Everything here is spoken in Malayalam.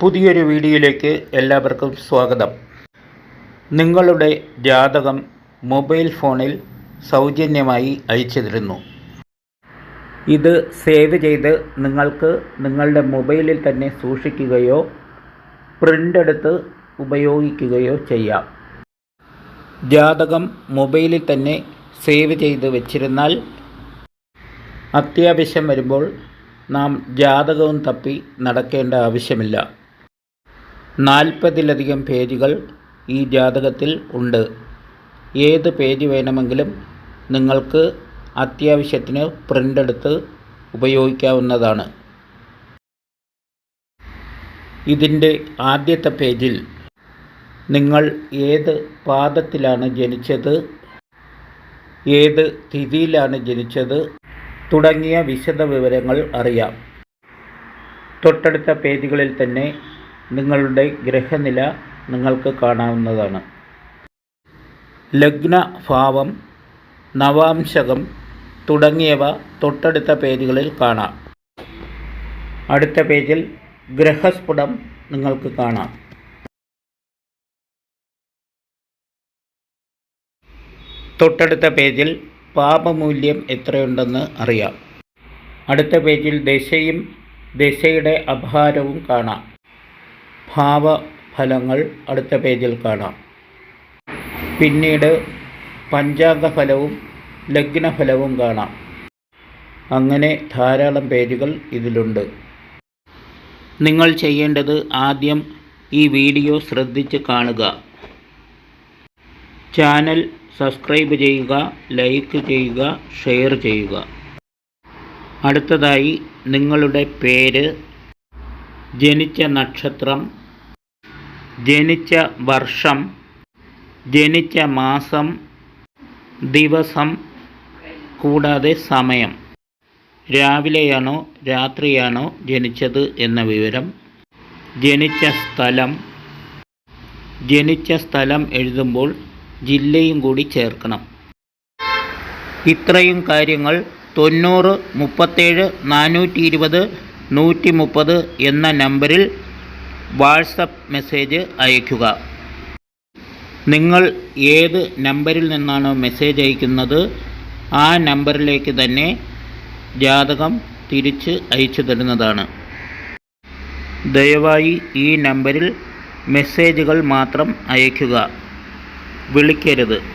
പുതിയൊരു വീഡിയോയിലേക്ക് എല്ലാവർക്കും സ്വാഗതം. നിങ്ങളുടെ ജാതകം മൊബൈൽ ഫോണിൽ സൗജന്യമായി അയച്ചു തരുന്നു ഇത് സേവ് ചെയ്ത് നിങ്ങൾക്ക് നിങ്ങളുടെ മൊബൈലിൽ തന്നെ സൂക്ഷിക്കുകയോ പ്രിന്റ് എടുത്ത് ഉപയോഗിക്കുകയോ ചെയ്യാം. ജാതകം മൊബൈലിൽ തന്നെ സേവ് ചെയ്ത് വെച്ചിരുന്നാൽ അത്യാവശ്യം വരുമ്പോൾ നാം ജാതകവും തപ്പി നടക്കേണ്ട ആവശ്യമില്ല. നാൽപ്പതിലധികം പേജുകൾ ഈ ജാതകത്തിൽ ഉണ്ട്. ഏത് പേജ് വേണമെങ്കിലും നിങ്ങൾക്ക് അത്യാവശ്യത്തിന് പ്രിന്റ് എടുത്ത് ഉപയോഗിക്കാവുന്നതാണ്. ഇതിന്റെ ആദ്യത്തെ പേജിൽ നിങ്ങൾ ഏത് പാദത്തിലാണ് ജനിച്ചത് ഏത് തിഥിയിലാണ് ജനിച്ചത് തുടങ്ങിയ വിശദ വിവരങ്ങൾ അറിയാം. തൊട്ടടുത്ത പേജുകളിൽ തന്നെ നിങ്ങളുടെ ഗ്രഹനില നിങ്ങൾക്ക് കാണാവുന്നതാണ്. ലഗ്നഭാവം നവാംശകം തുടങ്ങിയവ തൊട്ടടുത്ത പേജുകളിൽ കാണാം. അടുത്ത പേജിൽ ഗ്രഹസ്ഫുടം നിങ്ങൾക്ക് കാണാം. തൊട്ടടുത്ത പേജിൽ പാപമൂല്യം എത്രയുണ്ടെന്ന് അറിയാം. അടുത്ത പേജിൽ ദശയും ദശയുടെ അഭാരവും കാണാം. ഭാവഫലങ്ങൾ അടുത്ത പേജിൽ കാണാം. പിന്നീട് പഞ്ചാംഗഫലവും ലഗ്നഫലവും കാണാം. അങ്ങനെ ധാരാളം പേജുകൾ ഇതിലുണ്ട്. നിങ്ങൾ ചെയ്യേണ്ടത് ആദ്യം ഈ വീഡിയോ ശ്രദ്ധിച്ച് കാണുക. ചാനൽ സബ്സ്ക്രൈബ് ചെയ്യുക ലൈക്ക് ചെയ്യുക ഷെയർ ചെയ്യുക. അടുത്തതായി നിങ്ങളുടെ പേര് ജനിച്ച നക്ഷത്രം ജനിച്ച വർഷം ജനിച്ച മാസം ദിവസം കൂടാതെ സമയം. രാവിലെയാണോ രാത്രിയാണോ ജനിച്ചത് എന്ന വിവരം ജനിച്ച സ്ഥലം ജനിച്ച സ്ഥലം എഴുതുമ്പോൾ ജില്ലയും കൂടി ചേർക്കണം. ഇത്രയും കാര്യങ്ങൾ തൊണ്ണൂറ് മുപ്പത്തേഴ് നാനൂറ്റി ഇരുപത് നൂറ്റി മുപ്പത് എന്ന നമ്പറിൽ വാട്സപ്പ് മെസ്സേജ് അയയ്ക്കുക. നിങ്ങൾ ഏത് നമ്പറിൽ നിന്നാണോ മെസ്സേജ് അയക്കുന്നത് ആ നമ്പറിലേക്ക് തന്നെ ജാതകം തിരിച്ച് അയച്ചു തരുന്നതാണ്. ദയവായി ഈ നമ്പറിൽ മെസ്സേജുകൾ മാത്രം അയയ്ക്കുക. വിളിക്കരുത്.